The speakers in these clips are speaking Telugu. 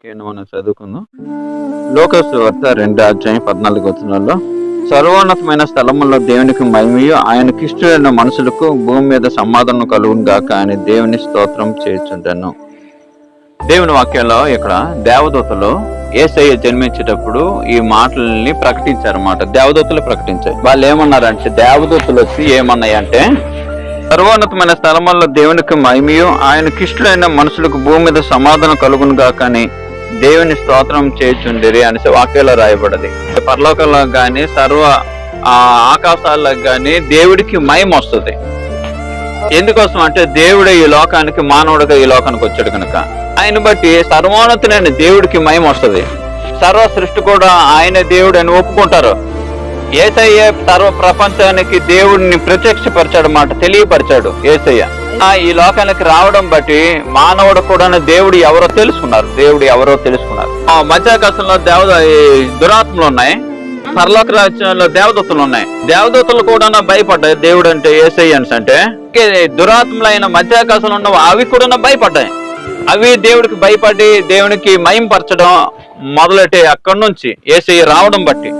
వాక్యాన్ని మనం చదువుకుందాం. లోకస్ వార్త రెండు అధ్యాయం పద్నాలుగు వచనాల్లో. సర్వోన్నతమైన స్థలముల్లో దేవునికి మహిమయు ఆయనకి ఇష్టమైన మనుషులకు భూమి మీద సమాధానం కలుగును గాక అని దేవుని స్తోత్రం చేయుచుంటాను దేవుని వాక్యంలో ఇక్కడ దేవదూతలు ఏసయ్య జన్మించేటప్పుడు ఈ మాటలని ప్రకటించారన్నమాట. దేవదూతలు ప్రకటించారు. వాళ్ళు ఏమన్నారంటే దేవదూతలు వచ్చి ఏమన్నాయంటే సర్వోన్నతమైన స్థలముల్లో దేవునికి మహిమయు ఆయనకి ఇష్టమైన మనుషులకు భూమి మీద సమాధానం కలుగును గాక అని దేవుని స్తోత్రం చేయుచుండిరి అనేసి వాక్యలో రాయబడది. పరలోకంలో కానీ సర్వ ఆ ఆకాశాల్లో కానీ దేవుడికి మయం వస్తుంది. ఎందుకోసం అంటే దేవుడు ఈ లోకానికి మానవుడిగా ఈ లోకానికి వచ్చాడు కనుక. ఆయన బట్టి సర్వోన్నతులైన దేవుడికి మయం వస్తుంది. సర్వ సృష్టి కూడా ఆయన దేవుడు అని ఒప్పుకుంటారు. ఏసయ్య సర్వ ప్రపంచానికి దేవుడిని ప్రత్యక్షపరిచాడు మాట తెలియపరిచాడు ఏసయ్య. ఈ లోకానికి రావడం బట్టి మానవుడు కూడా దేవుడు ఎవరో తెలుసుకున్నారు. దేవుడు ఎవరో తెలుసుకున్నారు. ఆ మధ్యాకాశంలో దేవత దురాత్మలు ఉన్నాయి. పరలోక రాజ్యంలో దేవదత్తులు ఉన్నాయి. దేవదత్తులు కూడా భయపడ్డాయి. దేవుడు అంటే ఏసయ్యన్స్ అంటే దురాత్మలైన మధ్యాకాశంలో ఉన్న అవి కూడా భయపడ్డాయి. అవి దేవుడికి భయపడి దేవునికి మయంపరచడం మొదలెట్టే అక్కడి నుంచి ఏసై రావడం బట్టి.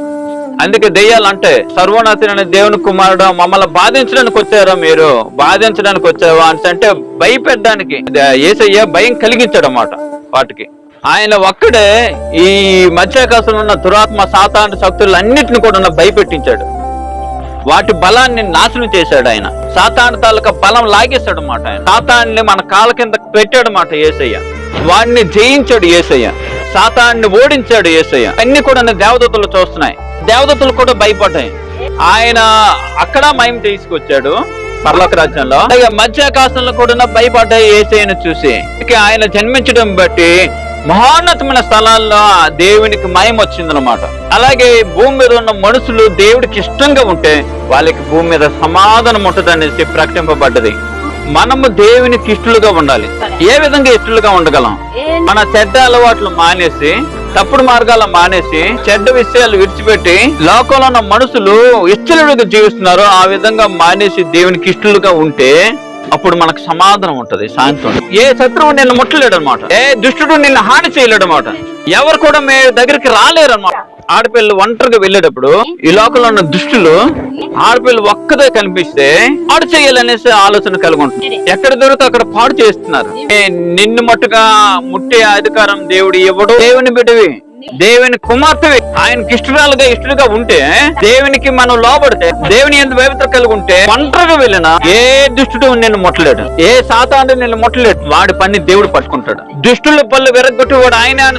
అందుకే దెయ్యాలంటే సర్వనాథుని దేవుని కుమారుడు మమ్మల్ని బాధించడానికి వచ్చారా మీరు? బాధించడానికి వచ్చావా అంటే భయపెట్టడానికి. ఏసయ్య భయం కలిగించాడు అన్నమాట వాటికి. ఆయన ఒక్కడే ఈ మధ్యాకాశంలో ఉన్న దురాత్మ సాతాను శక్తులన్నిటిని కూడా భయపెట్టించాడు. వాటి బలాన్ని నాశనం చేశాడు ఆయన. సాతాను తాలూకా బలం లాగేశాడు అన్నమాట ఆయన. సాతాన్ని మన కాళ్ళ కింద పెట్టాడు మాట ఏసయ్య. వాడిని జయించాడు ఏసయ్య. సాతాన్ని ఓడించాడు ఏసయ్య. అన్ని కూడా దేవదూతలు చూస్తున్నాయి. దేవదూతలు కూడా భయపడ్డాయి. ఆయన అక్కడ మహిమ తీసుకొచ్చాడు పర్లోక రాజ్యంలో. అలాగే మధ్యాకాశంలో కూడా భయపడ్డాయి ఏసయ్యను చూసి. ఆయన జన్మించడం బట్టి మహోన్నతమైన స్థలాల్లో దేవునికి మయం వచ్చిందనమాట అలాగే భూమి మీద ఉన్న మనుషులు దేవుడికి ఇష్టంగా ఉంటే వాళ్ళకి భూమి మీద సమాధానం ఉంటదనేసి ప్రకటింపబడ్డది. మనము దేవునికి ఇష్టలుగా ఉండాలి. ఏ విధంగా ఇష్టలుగా ఉండగలం? మన చెడ్డ అలవాట్లు మానేసి తప్పుడు మార్గాల మానేసి చెడ్డ విషయాలు విడిచిపెట్టి లోకంలో ఉన్న మనుషులు ఇష్టలుగా జీవిస్తున్నారు. ఆ విధంగా మానేసి దేవునికి ఇష్టలుగా ఉంటే అప్పుడు మనకు సమాధానం ఉంటది సాయంత్రం ఏ శత్రువు నిన్ను ముట్టలేడు అనమాట ఏ దుష్టుడు నిన్ను హాని చేయలేడు అనమాట ఎవరు కూడా మీ దగ్గరికి రాలేరు అనమాట ఆడపిల్ల ఒంటరిగా వెళ్ళేటప్పుడు ఈ లోకంలో ఉన్న దుష్టులు ఆడపిల్లలు ఒక్కదే కనిపిస్తే పాడు చేయాలనేసి ఆలోచన కలిగి ఉంటుంది. ఎక్కడ దొరికితే అక్కడ పాడు చేస్తున్నారు. ఏ, నిన్ను మట్టుగా ముట్టే అధికారం దేవుడు ఇవ్వడు దేవుని బిడ్డవి. దేవుని కుమార్తెవి ఆయన ఇష్టరాలుగా ఇష్టలుగా ఉంటే దేవునికి మనం లోబడితే దేవుని ఎంత పవిత్ర కలిగి ఉంటే ఒంటరిగా వెళ్ళినా ఏ దుష్టుడు నిన్ను ముట్టలేడు. ఏ సాతాను నిన్ను ముట్టలేడు. వాడి పని దేవుడు పట్టుకుంటాడు. దుష్టుల పళ్ళు విరగొట్టి వాడు ఆయన అని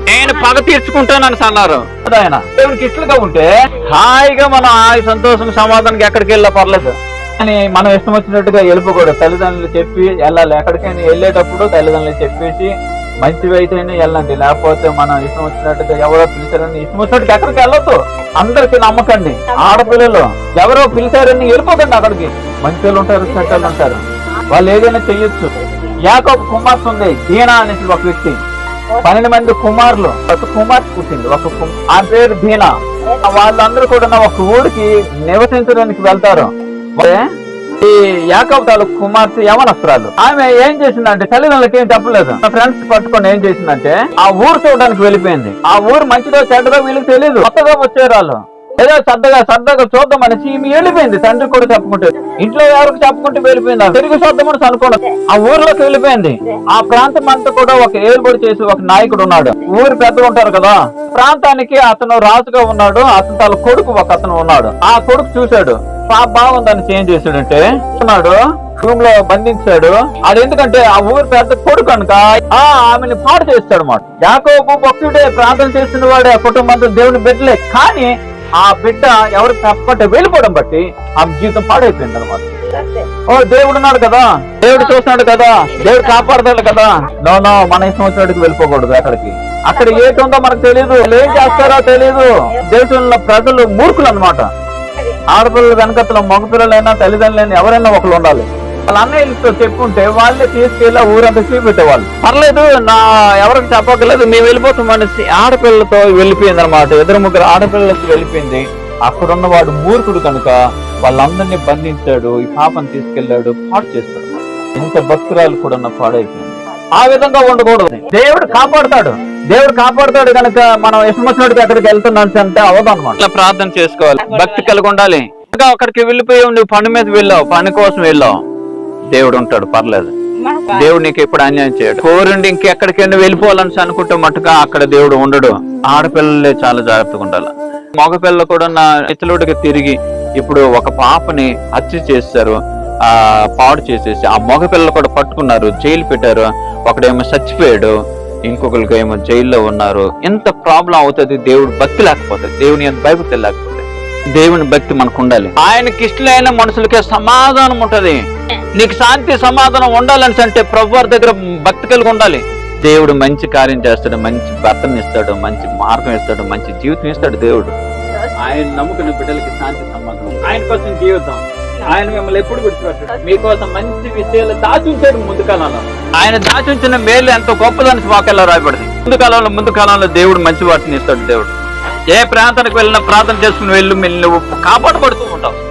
నేను పగ తీర్చుకుంటానని అన్నారు ఆయన. దేవునికి ఇష్టలుగా ఉంటే హాయిగా మనం ఆ సంతోషం సమాధానానికి ఎక్కడికి వెళ్ళా పర్లేదు. అని మనం ఇష్టం వచ్చినట్టుగా వెళ్ళిపోకూడదు. తల్లిదండ్రులు చెప్పి వెళ్ళాలి. ఎక్కడికైనా వెళ్ళేటప్పుడు తల్లిదండ్రులు చెప్పేసి మంచివి అయితేనే వెళ్ళండి. లేకపోతే మనం ఇష్టం వచ్చినట్టుగా ఎవరో పిలిచారని ఇష్టం వచ్చినట్టుగా ఎక్కడికి వెళ్ళొద్దు. అందరికి నమ్మకండి. ఆడపిల్లలు ఎవరో పిలిచారని వెళ్ళిపోకండి అక్కడికి. మంచి వాళ్ళు ఉంటారు చెడ్డలు ఉంటారు. వాళ్ళు ఏదైనా చెయ్యొచ్చు. యాకోబ కుమార్తె ఉంది. దీనా అనేసి ఒక వ్యక్తి. పన్నెండు మంది కుమారులు. ఒక కుమార్తె పుట్టింది. ఒక ఆ పేరు దీనా. వాళ్ళందరూ కూడా ఒక ఊరికి నివసించడానికి వెళ్తారు. ఈ యాకబ్ తాలూకు కుమార్తె యవనస్త్రాలు. ఆమె ఏం చేసిందంటే తల్లిదండ్రులకి ఏం చెప్పలేదు. నా ఫ్రెండ్స్ పట్టుకొని ఏం చేసిందంటే ఆ ఊరు చూడడానికి వెళ్ళిపోయింది. ఆ ఊరు మంచిదో చెడ్డదో వీళ్ళకి తెలియదు కొత్తగా వచ్చారు వాళ్ళు. ఏదో సర్దగా సర్దగా చూద్దాం అనేసి ఈమె వెళ్ళిపోయింది. తండ్రి కూడా చెప్పుకుంటే. ఇంట్లో ఎవరికి చెప్పుకుంటూ వెళ్ళిపోయింది? తిరిగి చూద్దామని అనుకోండి ఆ ఊర్లోకి వెళ్ళిపోయింది. ఆ ప్రాంతం అంతా కూడా ఒక ఏర్పాటు చేసి ఒక నాయకుడు ఉన్నాడు. ఊరి పెద్దలు ఉంటారు కదా? ప్రాంతానికి అతను రాజుగా ఉన్నాడు. అతను తన కొడుకు ఒక అతను ఉన్నాడు. ఆ కొడుకు చూశాడు. పాప బాగుందని చేంజ్ చేశాడంటే? ఉన్నాడు రూమ్లో బంధించాడు. అది ఎందుకంటే ఆ ఊరు పెద్ద కొడుకు కనుక ఆ ఆమెని పాడు చేస్తాడు అన్నమాట. యాకోబు భక్తుడే ప్రార్థన చేసిన వాడే ఆ కుటుంబంతో దేవుని బిడ్డలే. కానీ ఆ బిడ్డ ఎవరికి తప్పట్టే వెళ్ళిపోవడం బట్టి ఆమె జీవితం పాడైపోయింది అనమాట ఓ దేవుడు ఉన్నాడు కదా? దేవుడు చూస్తున్నాడు కదా? దేవుడు కాపాడతాడు కదా? నో నో మన ఇష్టం వచ్చినట్టుకు వెళ్ళిపోకూడదు అక్కడికి. అక్కడ ఏటుందో మనకు తెలియదు ఏం చేస్తారో తెలియదు దేశంలో ప్రజలు మూర్ఖులు అన్నమాట. ఆడపిల్లల వెనకతలో మగపిల్లలైనా తల్లిదండ్రులైనా ఎవరైనా ఒకరు ఉండాలి. వాళ్ళ అన్నయ్యలతో చెప్పుకుంటే వాళ్ళే తీసుకెళ్ళి ఊరంతా చూపెట్టేవాళ్ళు. పర్లేదు నా ఎవరికి చెప్పకలేదు మేము వెళ్ళిపోతాం అనేసి ఆడపిల్లలతో వెళ్ళిపోయింది అనమాట ఇద్దరు ముగ్గురు ఆడపిల్లలతో వెళ్ళిపోయింది. అక్కడున్న వాడు మూర్ఖుడు కనుక వాళ్ళందరినీ బంధించాడు ఈ పాపను తీసుకెళ్ళాడు పాడు చేస్తాడు. ఇంత భక్తురాలు కూడా ఉన్న పాడైపోయింది. ఆ విధంగా ఉండకూడదు. దేవుడు కాపాడుతాడు. దేవుడు కాపాడుతాడు కనుక మనం ఇష్టమొచ్చినట్టు ఎక్కడికి వెళ్తున్నాం అంటే అవదు అనమాట ఇట్లా ప్రార్థన చేసుకోవాలి. భక్తి కలిగి ఉండాలి ఇంకా అక్కడికి వెళ్ళిపోయి నువ్వు పని మీద వెళ్ళావు పని కోసం వెళ్ళావు. దేవుడు ఉంటాడు పర్లేదు. దేవుడు నీకు ఎప్పుడు అన్యాయం చేయడు. కోరుండి ఇంకెక్కడికైనా వెళ్ళిపోవాలని అనుకుంటే మట్టుగా అక్కడ దేవుడు ఉండడు. ఆడపిల్లలే చాలా జాగ్రత్తగా ఉండాలి. మగపిల్లలు కూడా నా ఇతరుడికి తిరిగి ఇప్పుడు ఒక పాపని హత్య చేశారు ఆ పాడు చేసేసి ఆ మగపిల్లలు కూడా పట్టుకున్నారు జైలు పెట్టారు. ఒకడేమో చచ్చిపోయాడు ఇంకొకరికి ఏమో జైల్లో ఉన్నారు. ఎంత ప్రాబ్లం అవుతుంది దేవుడు భక్తి లేకపోతే దేవుని ఎంత భయభక్తి లేకపోతే. దేవుని భక్తి మనకు ఉండాలి. ఆయనకి ఇష్టమైన మనుషులకే సమాధానం ఉంటది. నీకు శాంతి సమాధానం ఉండాలని అంటే ప్రభువారి దగ్గర భక్తి కలిగి ఉండాలి. దేవుడు మంచి కార్యం చేస్తాడు మంచి భర్తను ఇస్తాడు మంచి మార్గం ఇస్తాడు మంచి జీవితం ఇస్తాడు దేవుడు. ఆయన నమ్ముకున్న బిడ్డలకి శాంతి సమాధానం. ఆయన కోసం జీవితం ఆయన మిమ్మల్ని ఎప్పుడు గుర్తుపెట్టాడు మీకోసం మంచి విషయాలు దాచుంచాడు ముందు కాలంలో. ఆయన దాచుంచిన మేలు ఎంతో గొప్పదని వాక్యాల్లో రాయబడింది. ముందు కాలంలో ముందు కాలంలో దేవుడు మంచి వాటిని ఇస్తాడు దేవుడు. ఏ ప్రాంతానికి వెళ్ళినా ప్రార్థన చేసుకుని వెళ్ళు నువ్వు కాపాడబడుతూ ఉంటావు.